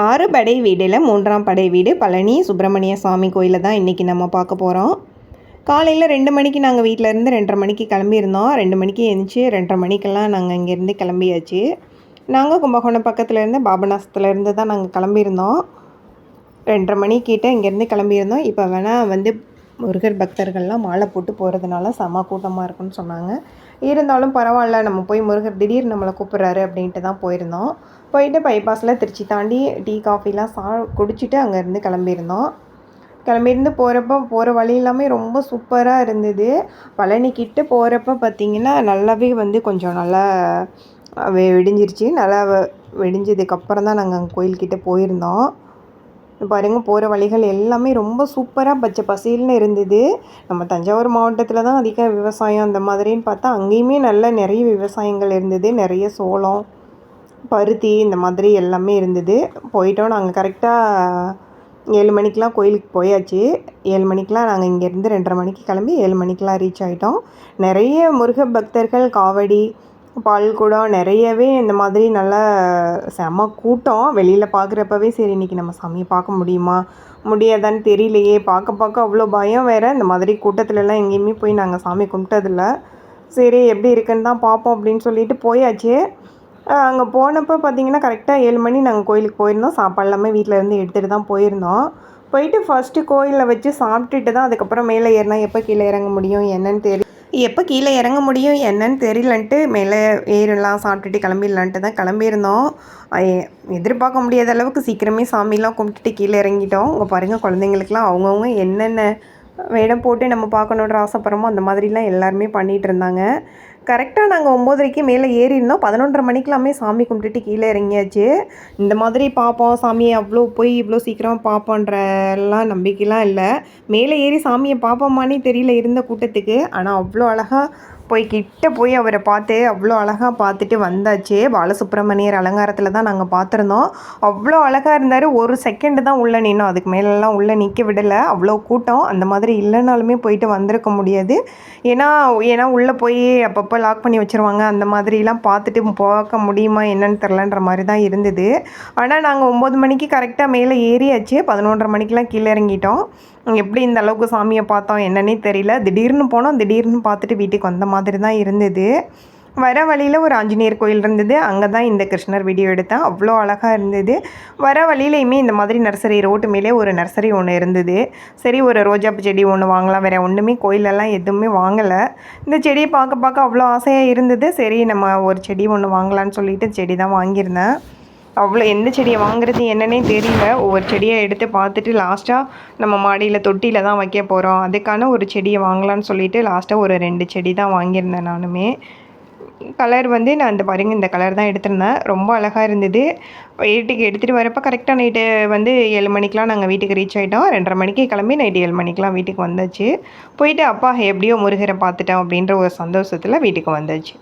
ஆறு படை வீடில் மூன்றாம் படை வீடு பழனி சுப்பிரமணிய சுவாமி கோயிலில் தான் இன்றைக்கி நம்ம பார்க்க போகிறோம் காலையில் ரெண்டு மணிக்கு நாங்கள் வீட்டிலேருந்து ரெண்டரை மணிக்கு கிளம்பியிருந்தோம். ரெண்டு மணிக்கு எழுந்துச்சு ரெண்டரை மணிக்கெல்லாம் நாங்கள் இங்கேருந்து கிளம்பியாச்சு. நாங்கள் கும்பகோணம் பக்கத்துலேருந்து பாபநாசத்துலேருந்து தான் நாங்கள் கிளம்பியிருந்தோம். ரெண்டரை மணிக்கிட்ட இங்கேருந்து கிளம்பியிருந்தோம். இப்போ வேணால் வந்து முருகர் பக்தர்கள்லாம் மாலை போட்டு போகிறதுனால செம கூட்டமாக இருக்குன்னு சொன்னாங்க. இருந்தாலும் பரவாயில்ல நம்ம போய் முருகர் திடீர் நம்மளை கூப்பிட்றாரு அப்படின்ட்டு தான் போயிருந்தோம். போயிட்டு பைபாஸில் திருச்சி தாண்டி டீ காஃபிலாம் சா குடிச்சிட்டு அங்கேருந்து கிளம்பியிருந்தோம். கிளம்பியிருந்து போகிறப்ப போகிற வழி எல்லாமே ரொம்ப சூப்பராக இருந்தது. பழனிக்கிட்ட போகிறப்ப பார்த்திங்கன்னா நல்லாவே வந்து கொஞ்சம் நல்லா வெடிஞ்சிருச்சு. நல்லா விடிஞ்சதுக்கப்புறம் தான் நாங்கள் அங்கே கோயில்கிட்ட போயிருந்தோம். பாருங்க போகிற வழிகள் எல்லாமே ரொம்ப சூப்பராக பச்சை பசியல்னு இருந்தது. நம்ம தஞ்சாவூர் மாவட்டத்தில் தான் அதிக விவசாயம் அந்த மாதிரின்னு பார்த்தா அங்கேயுமே நல்ல நிறைய விவசாயங்கள் இருந்தது. நிறைய சோளம் பருத்தி இந்த மாதிரி எல்லாமே இருந்தது. போயிட்டோம். நாங்கள் கரெக்டாக ஏழு மணிக்கெலாம் கோயிலுக்கு போயாச்சு. ஏழு மணிக்கெலாம் நாங்கள் இங்கேருந்து ரெண்டரை மணிக்கு கிளம்பி ஏழு மணிக்கெலாம் ரீச் ஆகிட்டோம் நிறைய முருக பக்தர்கள் காவடி பால்குடம் நிறையவே இந்த மாதிரி நல்லா செம கூட்டம். வெளியில் பார்க்குறப்பவே சரி இன்றைக்கி நம்ம சாமியை பார்க்க முடியுமா? முடியாதான்னு தெரியலையே. பார்க்க பார்க்க அவ்வளோ பயம் வேறு. இந்த மாதிரி கூட்டத்துலலாம் எங்கேயுமே போய் நாங்கள் சாமி கும்பிட்டதில்ல. சரி எப்படி இருக்குன்னு தான் பார்ப்போம் அப்படின்னு சொல்லிட்டு போயாச்சு. அங்கே போனப்போ பார்த்தீங்கன்னா கரெக்டாக ஏழு மணி நாங்கள் கோயிலுக்கு போயிருந்தோம். சாப்பாடு எல்லாமே வீட்டிலேருந்து எடுத்துகிட்டு தான் போயிருந்தோம். போயிட்டு ஃபஸ்ட்டு கோயிலில் வச்சு சாப்பிட்டுட்டு தான் அதுக்கப்புறம் மேலே ஏறினா எப்போ கீழே இறங்க முடியும் என்னன்னு தெரியும் எப்போ கீழே இறங்க முடியும் என்னன்னு தெரியலன்ட்டு மேலே ஏறலாம் சாப்பிட்டுட்டு கிளம்பிடலான்ட்டு தான் கிளம்பியிருந்தோம். எதிர்பார்க்க முடியாத அளவுக்கு சீக்கிரமே சாமிலாம் கும்பிட்டுட்டு கீழே இறங்கிட்டோம். உங்கள் பாருங்கள் குழந்தைங்களுக்குலாம் அவங்கவுங்க என்னென்ன வேடம் போட்டு நம்ம பார்க்கணுன்ற ஆசைப்படுறோமோ அந்த மாதிரிலாம் எல்லாருமே பண்ணிகிட்டு இருந்தாங்க. கரெக்டாக நாங்கள் ஒம்போதரைக்கு மேலே ஏறியிருந்தோம். பதினொன்றரை மணிக்கெல்லாமே சாமி கும்பிட்டுட்டு கீழே இறங்கியாச்சு. இந்த மாதிரி பார்ப்போம் சாமியை அவ்வளோ போய் இவ்வளோ சீக்கிரம் பார்ப்போன்றலாம் நம்பிக்கைலாம் இல்லை. மேலே ஏறி சாமியை பார்ப்போமானே தெரியல இருந்த கூட்டத்துக்கு. ஆனால் அவ்வளோ அழகாக போய் கிட்ட போய் அவரை பார்த்து அவ்வளோ அழகாக பார்த்துட்டு வந்தாச்சு. பாலசுப்ரமணியர் அலங்காரத்தில் தான் நாங்கள் பார்த்துருந்தோம். அவ்வளோ அழகாக இருந்தார். ஒரு செகண்டு தான் உள்ளே நின்னோம். அதுக்கு மேலெல்லாம் உள்ளே நிற்க விடலை. அவ்வளோ கூட்டம். அந்த மாதிரி இல்லைனாலுமே போயிட்டு வந்திருக்க முடியாது. ஏன்னா ஏன்னா உள்ளே போய் அப்பப்போ லாக் பண்ணி வச்சுருவாங்க. அந்த மாதிரிலாம் பார்த்துட்டு பார்க்க முடியுமா என்னன்னு தெரிலன்ற மாதிரி தான் இருந்தது. ஆனால் நாங்கள் ஒம்பது மணிக்கு கரெக்டாக மேலே ஏறியாச்சு. பதினொன்றரை மணிக்கெலாம் கீழே இறங்கிட்டோம். எப்படி இந்த அளவுக்கு சாமியை பார்த்தோம் என்னன்னே தெரியல. திடீர்னு போனோம். திடீர்னு பார்த்துட்டு வீட்டுக்கு வந்த மாதிரி மாதிரி தான் இருந்தது. வர வழியில் ஒரு ஆஞ்சநேயர் கோயில் இருந்தது. அங்கே தான் இந்த கிருஷ்ணர் வீடியோ எடுத்தேன். அவ்வளோ அழகாக இருந்தது. வர வழியிலையுமே இந்த மாதிரி நர்சரி ரோட்டு மேலே ஒரு நர்சரி ஒன்று இருந்தது. சரி ஒரு ரோஜாப்பு செடி ஒன்று வாங்கலாம். வேறு ஒன்றுமே கோயிலெல்லாம் எதுவுமே வாங்கலை. இந்த செடியை பார்க்க பார்க்க அவ்வளோ ஆசையாக இருந்தது. சரி நம்ம ஒரு செடி ஒன்று வாங்கலான்னு சொல்லிட்டு செடி தான் வாங்கியிருந்தேன். அவ்வளோ எந்த செடியை வாங்குறது என்னன்னே தெரியல. ஒவ்வொரு செடியை எடுத்து பார்த்துட்டு லாஸ்ட்டாக நம்ம மாடியில் தொட்டியில் தான் வைக்க போகிறோம் அதுக்கான ஒரு செடியை வாங்கலான்னு சொல்லிட்டு லாஸ்ட்டாக ஒரு ரெண்டு செடி தான் வாங்கியிருந்தேன் நானுமே. கலர் வந்து நான் இந்த பாருங்கள் இந்த கலர் தான் எடுத்திருந்தேன். ரொம்ப அழகாக இருந்தது. வீட்டுக்கு எடுத்துகிட்டு வரப்போ கரெக்டாக நைட்டு வந்து ஏழு மணிக்கெலாம் நாங்கள் வீட்டுக்கு ரீச் ஆகிட்டோம் ரெண்டரை மணிக்கு கிளம்பி நைட்டு ஏழு மணிக்கெலாம் வீட்டுக்கு வந்தாச்சு. போயிட்டு அப்பா எப்படியோ முருகரை பார்த்துட்டோம் அப்படின்ற ஒரு சந்தோஷத்தில் வீட்டுக்கு வந்தாச்சு.